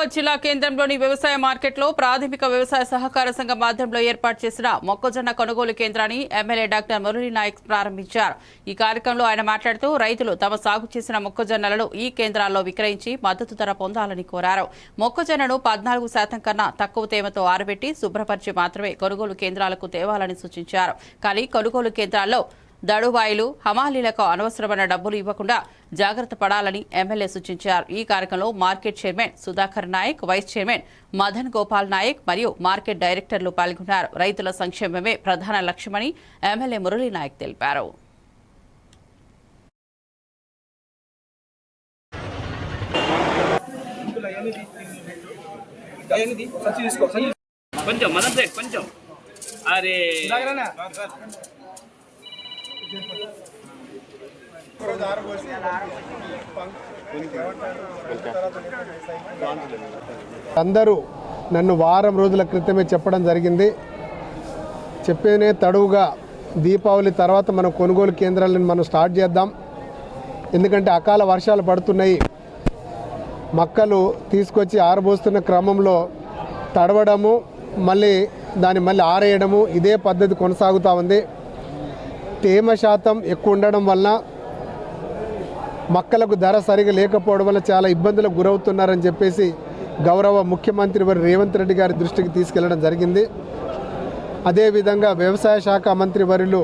మహబూబాబాద్ జిల్లా కేంద్రంలోని వ్యవసాయ మార్కెట్లో ప్రాథమిక వ్యవసాయ సహకార సంఘం ఆధ్వర్యంలో ఏర్పాటు చేసిన మొక్కజొన్న కొనుగోలు కేంద్రాన్ని ఎమ్మెల్యే డాక్టర్ మురళీ నాయక్ ప్రారంభించారు. ఈ కార్యక్రమంలో ఆయన మాట్లాడుతూ రైతులు తమ సాగు చేసిన మొక్కజొన్నలను ఈ కేంద్రాల్లో విక్రయించి మద్దతు ధర పొందాలని కోరారు. మొక్కజొన్నను పద్నాలుగు శాతం కన్నా తక్కువ తేమతో ఆరబెట్టి శుభ్రపరిచి మాత్రమే కొనుగోలు కేంద్రాలకు తేవాలని సూచించారు. కానీ కొనుగోలు కేంద్రాల్లో దడుబాయిలు హమాలీలకు అనవసరమైన డబ్బులు ఇవ్వకుండా జాగ్రత్త పడాలని ఎమ్మెల్యే సూచించారు. ఈ కార్యక్రమంలో market chairman Sudhakar Nayak vice chairman Madan Gopal Nayak మరియు మార్కెట్ డైరెక్టర్లు పాల్గొన్నారు. రైతుల సంక్షేమమే ప్రధాన లక్ష్యమని ఎమ్మెల్యే మురళీ నాయక్ తెలిపారు. కొంచెం మదన్ సైడ్ కొంచెం. అరే. అందరూ నన్ను వారం రోజుల క్రితమే చెప్పడం జరిగింది. చెప్పేనే తడువుగా దీపావళి తర్వాత మనం కొనుగోలు కేంద్రాలను మనం స్టార్ట్ చేద్దాం. ఎందుకంటే అకాల వర్షాలు పడుతున్నాయి. మక్కలు తీసుకొచ్చి ఆరబోస్తున్న క్రమంలో తడవడము మళ్ళీ దాన్ని మళ్ళీ ఆరేయడము ఇదే పద్ధతి కొనసాగుతూ ఉంది. తేమ శాతం ఎక్కువ ఉండడం వలన మక్కలకు ధర సరిగా లేకపోవడం వల్ల చాలా ఇబ్బందులకు గురవుతున్నారని చెప్పేసి గౌరవ ముఖ్యమంత్రి వారి రేవంత్ రెడ్డి గారి దృష్టికి తీసుకెళ్ళడం జరిగింది. అదేవిధంగా వ్యవసాయ శాఖ మంత్రి వర్యులు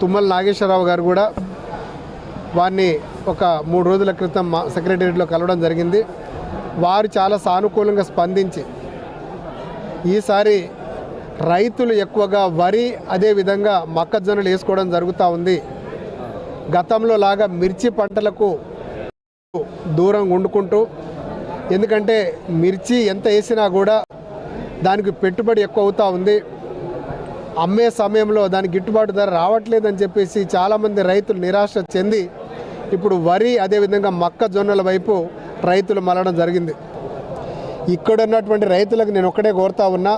తుమ్మల నాగేశ్వరరావు గారు కూడా వారిని ఒక మూడు రోజుల క్రితం మా సెక్రటేరియట్లో కలవడం జరిగింది. వారు చాలా సానుకూలంగా స్పందించి ఈసారి రైతులు ఎక్కువగా వరి అదేవిధంగా మొక్కజొన్నలు వేసుకోవడం జరుగుతూ ఉంది. గతంలో లాగా మిర్చి పంటలకు దూరంగా వండుకుంటూ ఎందుకంటే మిర్చి ఎంత వేసినా కూడా దానికి పెట్టుబడి ఎక్కువ అవుతూ ఉంది. అమ్మే సమయంలో దానికి గిట్టుబాటు ధర రావట్లేదని చెప్పేసి చాలామంది రైతులు నిరాశ చెంది ఇప్పుడు వరి అదేవిధంగా మొక్కజొన్నల వైపు రైతులు మలడం జరిగింది. ఇక్కడ ఉన్నటువంటి రైతులకు నేను ఒక్కడే కోరుతా ఉన్నా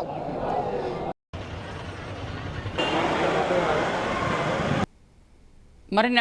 మరిన్ని